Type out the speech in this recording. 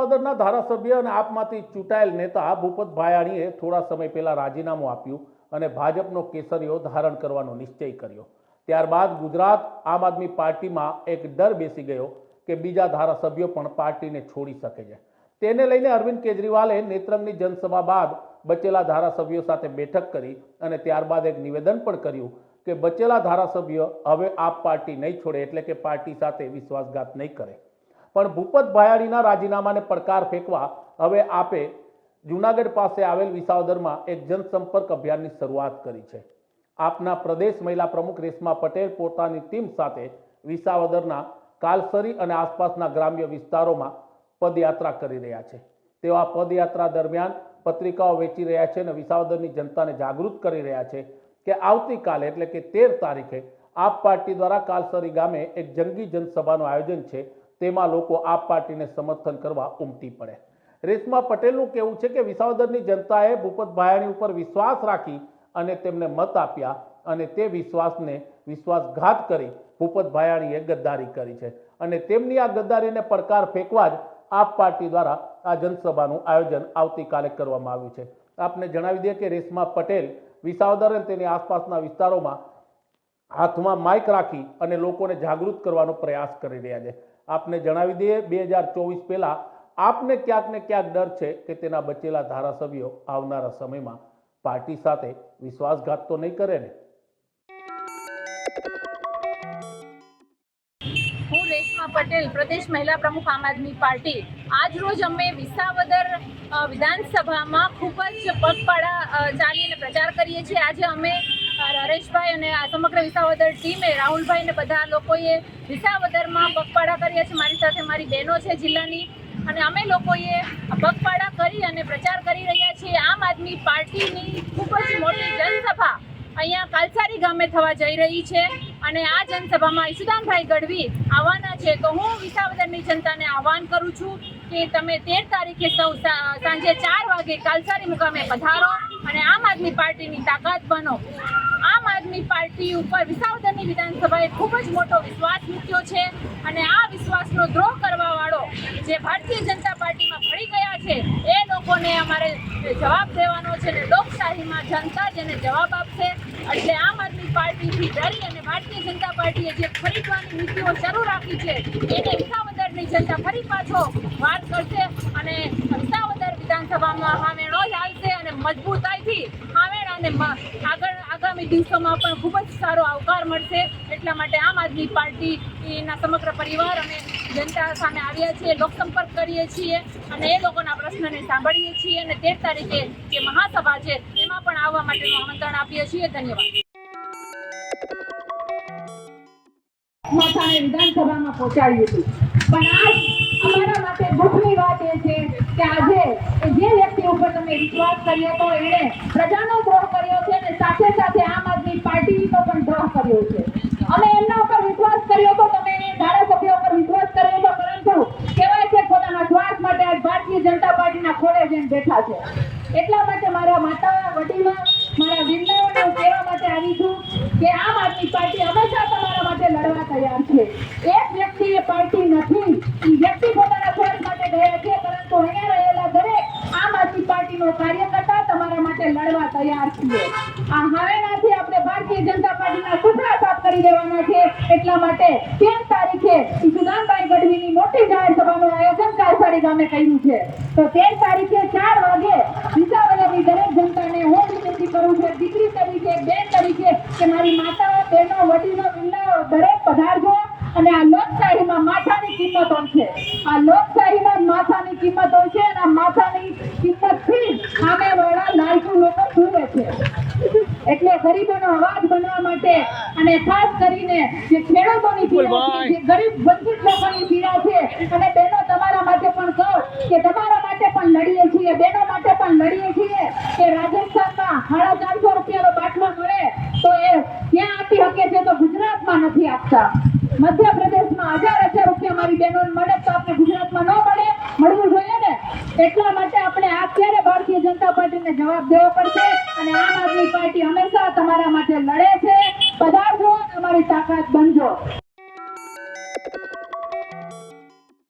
વિસાવદરના ધારાસભ્ય અને આપમાંથી ચૂંટાયેલ નેતા ભૂપત ભાયાણીએ થોડા સમય પહેલા રાજીનામું આપ્યું અને ભાજપનો કેસરીઓ ધારણ કરવાનો નિશ્ચય કર્યો. ત્યારબાદ ગુજરાત આમ આદમી પાર્ટીમાં એક ડર બેસી ગયો કે બીજા ધારાસભ્યો પણ પાર્ટીને છોડી શકે છે. તેને લઈને અરવિંદ કેજરીવાલે નેત્રંગની જનસભા બાદ બચેલા ધારાસભ્યો સાથે બેઠક કરી અને ત્યારબાદ એક નિવેદન પણ કર્યું કે બચેલા ધારાસભ્ય હવે આપ પાર્ટી નહીં છોડે એટલે કે પાર્ટી સાથે વિશ્વાસઘાત નહીં કરે. પણ ભૂપત ભાયાણીના રાજીનામાને પડકાર ફેંકવા હવે આપે જૂનાગઢ પાસે આવેલ વિસાવદરમાં એક જનસંપર્ક અભિયાનની શરૂઆત કરી છે. આપના પ્રદેશ મહિલા પ્રમુખ રેશમા પટેલ પોતાની ટીમ સાથે વિસાવદરના કાલસરી અને આસપાસના ગ્રામ્ય વિસ્તારોમાં પદયાત્રા કરી રહ્યા છે. તેઓ આ પદયાત્રા દરમિયાન પત્રિકાઓ વેચી રહ્યા છે અને વિસાવદરની જનતાને જાગૃત કરી રહ્યા છે કે આવતીકાલે, એટલે કે તેર તારીખે, આપ પાર્ટી દ્વારા કાલસરી ગામે એક જંગી જનસભાનું આયોજન છે તેમાં લોકો આપ પાર્ટીને સમર્થન કરવા ઉમટી પડે. રેશમા પટેલનું કહેવું છે કે વિસાવદરની જનતાએ ભૂપત ભાયાણી ઉપર વિશ્વાસ રાખી અને તેમને મત આપ્યા અને તે વિશ્વાસને વિશ્વાસઘાત કરી ભૂપત ભાયાણીએ ગદ્દારી કરી છે. અને તેમની આ ગદ્દારીને પડકાર ફેંકવા જ આપ પાર્ટી દ્વારા આ જનસભાનું આયોજન આવતીકાલે કરવામાં આવ્યું છે. આપને જણાવી દઈએ કે રેશમા પટેલ વિસાવદર અને તેની આસપાસના વિસ્તારોમાં હાથમાં માઇક રાખી અને લોકોને જાગૃત કરવાનો પ્રયાસ કરી રહ્યા છે. આપને જણાવી દઈએ બે હજાર ચોવીસ પહેલા આપને ક્યાંક ને ક્યાંક ડર છે કે તેના બચેલા ધારાસભ્યો આવનારા સમયમાં પાર્ટી સાથે વિશ્વાસઘાત તો નહીં કરે ને? હું રેશમા પટેલ પ્રદેશ મહિલા પ્રમુખ આમ આદમી પાર્ટી. આજ રોજ અમે વિસાવદર વિધાનસભામાં ખૂબ જ પગપાળા ચાલીને પ્રચાર કરીએ છીએ. આજે અમે અ, નરેશભાઈ અને આ સમગ્ર વિસાવદર ટીમે રાહુલભાઈ ને બધા લોકોએ વિસાવદરમાં પગપાળા કરીએ છીએ. મારી સાથે મારી બહેનો છે જિલ્લાની. અને અમે લોકોએ પગપાળા કરી અને પ્રચાર કરી રહ્યા છીએ. આમ આદમી પાર્ટીની ખૂબ જ મોટી જનસભા અહીંયા કાલસારી ગામે થવા જઈ રહી છે. અને આ જનસભામાં ઈશુદાનભાઈ ગઢવી આવવાના છે. તો હું વિસાવદરની જનતાને આહવાન કરું છું કે તમે તેર તારીખે સૌ, સાંજે ચાર વાગે કાલસારી મુકામે પધારો અને આમ આદમી પાર્ટીની તાકાત બનો. પાર્ટી ઉપર વિસાવદરની વિધાનસભાએ ખૂબ જ મોટો વિશ્વાસ મૂક્યો છે અને આ વિશ્વાસનો દ્રોહ કરવા વાળો જે ભારતીય જનતા પાર્ટીમાં ભળી ગયા છે, એ લોકોને અમારે જવાબ દેવાનો છે ને લોકશાહીમાં જનતા જેને જવાબ આપશે. એટલે આમ આદમી પાર્ટીથી ડરી અને ભારતીય જનતા પાર્ટીએ જે ખરીદવાની નીતિઓ શરૂ રાખી છે, એને વિસાવદરની જનતા ફરી પાછો વાત કરશે અને વિસાવદર વિધાનસભામાં હામેણો જ આવશે અને મજબૂતાઈથી હામેણ અને આગળ આગામી દિવસોમાં પણ ખૂબ જ સારો આવકાર મળશે. એટલા માટે આમ આદમી પાર્ટીના સમગ્ર પરિવાર અમે જનતા સામે આવ્યા છીએ લોકસંપર્ક કરીએ છીએ અને એ લોકોના પ્રશ્નને સાંભળીએ છીએ અને તેર તારીખે જે મહાસભા છે એમાં પણ આવવા માટેનું આમંત્રણ આપીએ છીએ. ધન્યવાદ. માથાને વિધાનસભામાં પહોંચાડ્યું હતું. પણ આજ અમારા માટે દુઃખની વાત એ છે કે આજે જે વ્યક્તિ ઉપર તમે વિશ્વાસ કર્યો હતો એણે પ્રજાનો દ્રોહ કર્યો છે પણ છે. અમે એમના ઉપર વિશ્વાસ કર્યો તો તમે ધારાસભ્ય ઉપર વિશ્વાસ કર્યો તો પરંતુ કહેવાય છે પોતાના સ્વાર્થ માટે આજ ભારતીય જનતા પાર્ટીના ખોળે જઈને બેઠા છે. એટલા માટે મારા માતા વડીલો, મારા વિંદાઓને કહેવા માટે આવી છું કે આમ આદમી પાર્ટી હંમેશા તમારા માટે લડવા તૈયાર છે. એક વ્યક્તિ એ પાર્ટી નથી એ વ્યક્તિ પોતાના સ્વાર્થ માટે ગયા છે, પરંતુ અહીંયા રહેલા દરેક આમ આદમી પાર્ટીનો કાર્યકર્તા તમારા માટે લડવા તૈયાર છીએ આ હવેનાથી ભારતીય જનતા પાર્ટીના સુથરા સાફ કરી દેવાના છે. એટલા માટે તેર તારીખે સુદાનભાઈ ગઢવીની મોટી જાહેર સભાનું આયોજન કાલસારી ગામે કર્યું છે. તો તેર તારીખે ચાર વાગે વિસાવલની દરેક જનતાને હું વિનંતી કરું છું, દીકરી તરીકે, બેન તરીકે કે મારી માતાઓ બહેનો વડીલો વિલ્લાઓ દરેક પધારજો. અને આ લોકશાહીમાં માથાની કિંમત છે. આ લોકશાહીમાં માથાની કિંમત હોય છે અને આ માથાની કિંમતથી સામે વાળા લોકો જુએ છે. એટલે ગરીબોનો અવાજ બનવા માટે અને ખાસ કરીને જે ખેડૂતોની પીડા છે જે ગરીબ વંચિત લોકોની પીડા છે અને બહેનો તમારા માટે પણ કહો કે તમારા માટે પણ લડીએ છીએ બહેનો માટે પણ લડીએ છીએ કે રાજસ્થાનમાં સાડા ચારસો રૂપિયાનો બાટલો મળે તો એ ક્યાં આપી શકે છે તો ગુજરાતમાં નથી આપતા. મધ્યપ્રદેશમાં હજાર હજાર રૂપિયા મારી બહેનો મળે તો આપણે ગુજરાતમાં ન મળે, મળવું જોઈએ ને? એટલા માટે આપણે આ ક્યારે ભારતીય જનતા પાર્ટીને જવાબ દેવો પડશે અને આમ આદમી પાર્ટી હંમેશા તમારા માટે લડે છે. પધારજો, તમારી તાકાત બનજો.